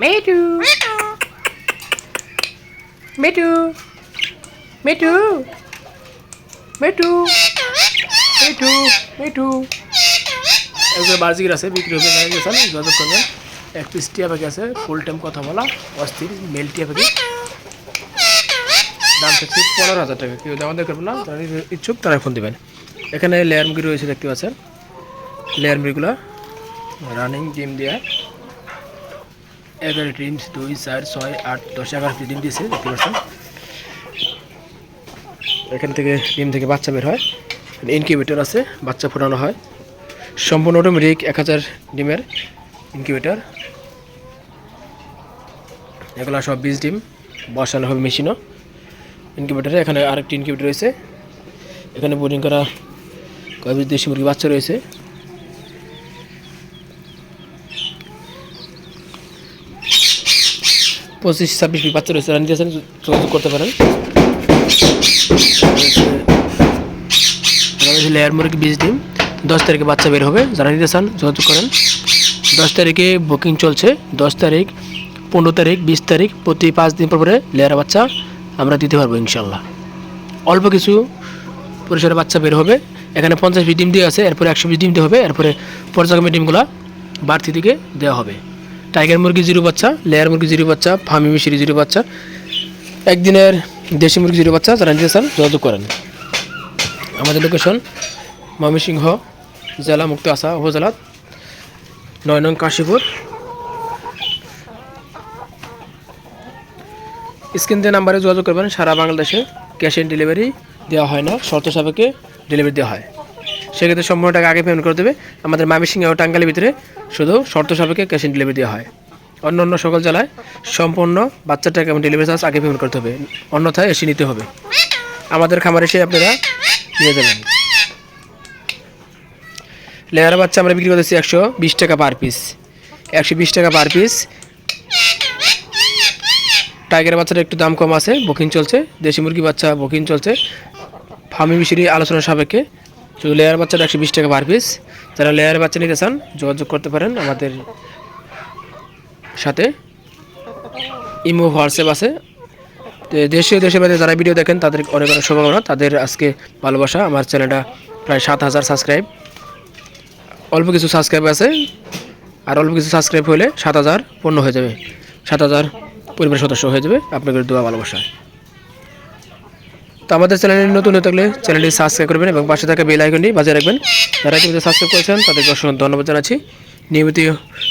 Metu. Metu. Metu. Metu. Metu. Metu. একজন বার্জিকের আছে, বিক্রি হবে গেছেন যোগাযোগ করবেন এক পিস টিয়া পাখি আছে, ফুল টাইম কথা বলা, অস্থির, মেল টিয়া পাখি দাম থাকছে পনেরো হাজার টাকা কেউ দাম করবেন না, যারা ইচ্ছুক তারা ফোন দেবেন এখানে লেয়ার মুরগি রয়েছে, দেখতে পাচ্ছেন লেয়ার মুরগিগুলো রানিং ডিম দেওয়া এগারো ডিম দুই, চার, ছয়, আট, দশ এগারোটি ডিম দিয়েছে, দেখতে পাচ্ছেন। এখান থেকে ডিম থেকে বাচ্চা বের হয়। ইনকিউবেটর আছে, বাচ্চা ফোটানো হয়। সম্পূর্ণ অটোমেটিক এক হাজার ডিমের ইনকিউবেটর এগুলো সব বীজ ডিম বসানো হবে মেশিনও ইনকিউবেটারে এখানে আরেকটি ইনকিউবেটর রয়েছে। এখানে বোর্ডিং করা কয়েক দেশি মুরগি বাচ্চা রয়েছে। পঁচিশ, ছাব্বিশ বাচ্চা রয়েছে রানি দিয়েছেন, যোগাযোগ করতে পারেন। লেয়ার মুরগি বীজ ডিম, দশ তারিখে বাচ্চা বের হবে। যারা নিতে চান, যোগাযোগ করেন। দশ তারিখে বুকিং চলছে। দশ তারিখ, পনেরো তারিখ, বিশ তারিখ, প্রতি পাঁচ দিন পর পরে লেয়ার বাচ্চা আমরা দিতে পারব ইনশাল্লাহ অল্প কিছু পরিসরে বাচ্চা বের হবে। এখানে পঞ্চাশ পিস ডিম দিয়ে আছে, এরপরে একশো পিস ডিম দিয়ে হবে, এরপরে পর্যায়ক্রমে ডিমগুলো বাড়তি দিকে দেওয়া হবে। টাইগার মুরগি জিরো বাচ্চা, লেয়ার মুরগি জিরো বাচ্চা, ফার্মি মিশরি জিরো বাচ্চা। একদিনের দেশি মুরগি জিরো বাচ্চা, যারা নিতে যোগাযোগ করেন। আমাদের লোকেশন ময়মনসিংহ জেলা মুক্ত আসা উপজেলা, নয় নং কাশীপুর। স্ক্রিন দিয়ে নাম্বারে যোগাযোগ করবেন, সারা বাংলাদেশে ক্যাশ অন ডেলিভারি দেওয়া হয় না, শর্ত সাপেক্ষে ডেলিভারি দেওয়া হয়। সেক্ষেত্রে সম্পূর্ণ টাকা আগে পেমেন্ট করে দেবে। আমাদের ময়মনসিংহ ও টাঙ্গালের ভিতরে শুধু শর্ত সাপেক্ষে ক্যাশ অন ডেলিভারি দেওয়া হয়। অন্য অন্য সকল জেলায় সম্পূর্ণ বাচ্চার টাকা এবং ডেলিভারি চার্জ আগে পেমেন্ট করতে হবে। অন্যথায় এসে নিতে হবে। আমাদের খামার এসে আপনারা নিয়ে যাবেন। লেয়ার বাচ্চা আমরা বিক্রি করতেছি একশো বিশ টাকা পার পিস একশো বিশ টাকা পার পিস টাইগার বাচ্চাটা একটু দাম কম আছে বুকিং চলছে। দেশি মুরগি বাচ্চা বুকিং চলছে। ফার্মি মিশরি আলোচনা সাপেক্ষে শুধু লেয়ার বাচ্চাটা একশো বিশ টাকা পার পিস যারা লেয়ার বাচ্চা নিতে চান, যোগাযোগ করতে পারেন আমাদের সাথে। ইমো, হোয়াটসঅ্যাপ আছে। দেশীয় দেশের বাইরে যারা ভিডিও দেখেন, তাদের অনেক অনেক শুভকামনা। তাদের আজকে ভালোবাসা। আমার চ্যানেলটা প্রায় সাত হাজার সাবস্ক্রাইব অল্প কিছু সাবস্ক্রাইব আছে। আর অল্প কিছু সাবস্ক্রাইব হলে সাত হাজার পূর্ণ হয়ে যাবে। সাত হাজার পরিবারের সদস্য হয়ে যাবে। আপনাদের দোয়া ভালোবাসা। তো আমাদের চ্যানেলে নতুন হয়ে থাকলে চ্যানেলটি সাবস্ক্রাইব করবেন এবং পাশে থাকা বেল আইকনটি বাজিয়ে রাখবেন। যারা কিন্তু সাবস্ক্রাইব করেছেন, তাদেরকে অসংখ্য ধন্যবাদ জানাচ্ছি। নিয়মিত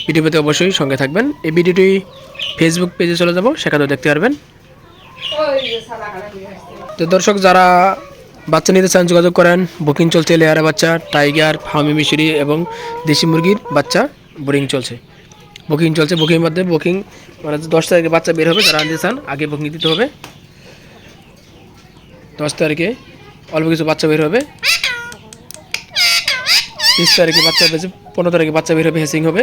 ভিডিও পেতে অবশ্যই সঙ্গে থাকবেন। এই ভিডিওটি ফেসবুক পেজে চলে যাব, সেখানেও দেখতে পারবেন। তো দর্শক, যারা বাচ্চা নিতে চান যোগাযোগ করেন বুকিং চলছে, লেয়ারে বাচ্চা টাইগার ফার্মি মিশরি এবং দেশি মুরগির বাচ্চা বোরিং চলছে। বুকিং চলছে বুকিং মধ্যে বুকিং মানে দশ তারিখে বাচ্চা বের হবে, যারা নিতে চান, আগে বুকিং দিতে হবে। দশ তারিখে অল্প কিছু বাচ্চা বের হবে। বিশ তারিখে বাচ্চা বেঁচে, পনেরো তারিখে বাচ্চা বের হবে, হেসিং হবে।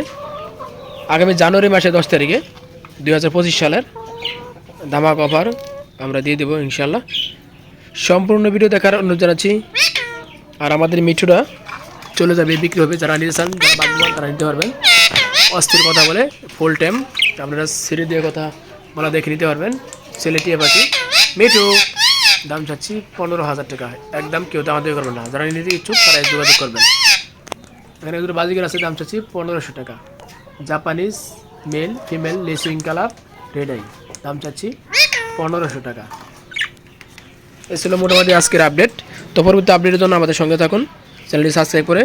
আগামী জানুয়ারি মাসে দশ তারিখে দুই হাজার পঁচিশ সালের ধামাক অফার আমরা দিয়ে দেবো ইনশাল্লাহ সম্পূর্ণ ভিডিও দেখার অনুরোধ জানাচ্ছি। আর আমাদের মিঠুরা চলে যাবে, বিক্রি হবে। যারা নিতে চান, যারা বাগবান তারা নিতে পারবেন। অস্থির কথা বলে ফুল টাইম আপনারা সিঁড়ি দিয়ে কথা বলা দেখে নিতে পারবেন। ছেলেটিয়ে পাখি, মিঠু। দাম চাচ্ছি পনেরো হাজার টাকা। একদম কেউ দাম দিয়ে করবেন না। যারা নিতে ইচ্ছুক তারা যোগাযোগ করবেন। এখানে দুটো বাজিকার আছে, দাম চাচ্ছি পনেরোশো টাকা। জাপানিজ মেল, ফিমেল লেসুইং কালার, রেড আই। দাম চাচ্ছি পনেরোশো টাকা। এ ছিল মোটামুটি আজকের আপডেট। তো পরবর্তী আপডেটের জন্য আমাদের সঙ্গে থাকুন। চ্যানেলটি সাবস্ক্রাইব করে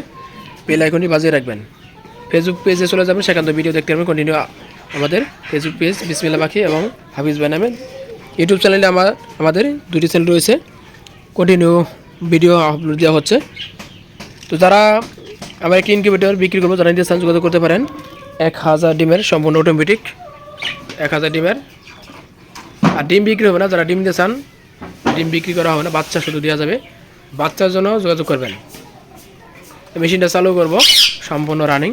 বেল আইকনটি বাজিয়ে রাখবেন। ফেসবুক পেজে চলে যাবেন, সেখান থেকে ভিডিও দেখতে পারবেন। কন্টিনিউ আমাদের ফেসবুক পেজ বিসমিল্লা পাখি এবং হাফিজ ভাই নামে। ইউটিউব চ্যানেলে আমার, আমাদের দুটি চ্যানেল রয়েছে। কন্টিনিউ ভিডিও আপলোড দেওয়া হচ্ছে। তো যারা আমরা একটি ইনকিউবেটর বিক্রি করব নিতে চান যোগাযোগ করতে পারেন, এক হাজার ডিমের সম্পূর্ণ অটোমেটিক এক হাজার ডিমের। আর ডিম বিক্রি হবে না, যারা ডিম নিতে চান, ডিম বিক্রি করা হবে না, বাচ্চা শুধু দেওয়া যাবে। বাচ্চার জন্য যোগাযোগ করবেন। মেশিনটা চালু করব, সম্পূর্ণ রানিং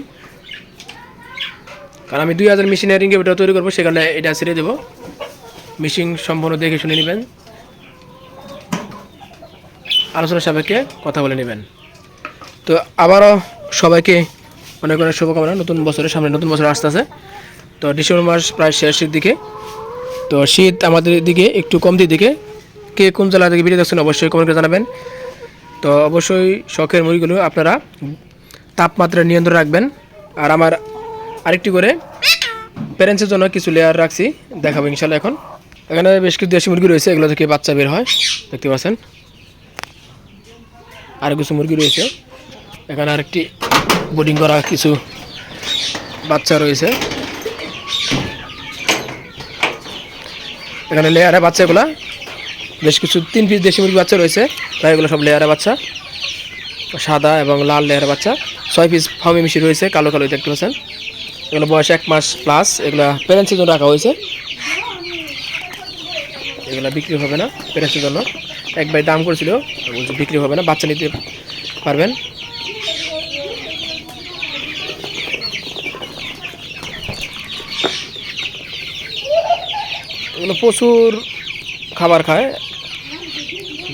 কারণ আমি দুই হাজার মেশিনের ইনকিউবেটর তৈরি করব, সেখানে এটা ছেড়ে দেবো। মেশিন সম্পূর্ণ দেখে শুনে নেবেন। আলোচনা সাপেক্ষে কথা বলে নেবেন। তো আবারও সবাইকে অনেক অনেক শুভকামনা। নতুন বছরের সামনে নতুন বছর আসতে আছে তো ডিসেম্বর মাস প্রায় শেষের দিকে। তো শীত আমাদের দিকে একটু কমতির দিকে। কে কোন জেলা থেকে ভিডিও দেখছেন অবশ্যই কমেন্ট করে জানাবেন। তো অবশ্যই শখের মুরগিগুলো আপনারা তাপমাত্রা নিয়ন্ত্রণ রাখবেন। আর আমার আরেকটি করে প্যারেন্টসের জন্য কিছু লেয়ার রাখছি। দেখাবো ইনশাল্লাহ এখন। এখানে বেশ কিছু দেশি মুরগি রয়েছে, এগুলো থেকে বাচ্চা বের হয়, দেখতে পাচ্ছেন। আর কিছু মুরগি রয়েছে। এখানে আরেকটি বোর্ডিং করা কিছু বাচ্চা রয়েছে। এখানে লেয়ারে বাচ্চাগুলা, বেশ কিছু তিন পিস দেশি মুরগি বাচ্চা রয়েছে তাই এগুলো সব লেয়ারে বাচ্চা। সাদা এবং লাল লেয়ারে বাচ্চা। ছয় পিস ফার্মি মিশি রয়েছে, কালো কালো দেখতে পাচ্ছেন। এগুলো বয়স এক মাস প্লাস এগুলো প্যারেন্টসের জন্য রাখা হয়েছে। এগুলো বিক্রি হবে না প্যারেন্টসের জন্য। এক দাম করেছিল, বলছে বিক্রি হবে না, বাচ্চা নিতে পারবেন। এগুলো প্রচুর খাবার খায়,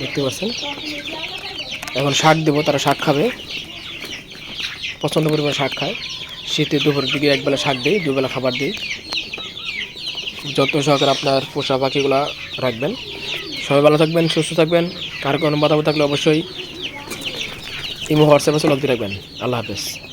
দেখতে পাচ্ছেন। এখন শাক দেবো, তারা শাক খাবে। পছন্দ পরিমাণ শাক খায়। শীতে দুপুরের দিকে একবেলা শাক দিই, দুবেলা খাবার দিই। যত্ন সহকারে আপনার পোষা পাখিগুলো রাখবেন। সবাই ভালো থাকবেন, সুস্থ থাকবেন। কার কোনো মতামত থাকলে অবশ্যই ইমো, হোয়াটসঅ্যাপে চলতে রাখবেন। আল্লাহ হাফেজ।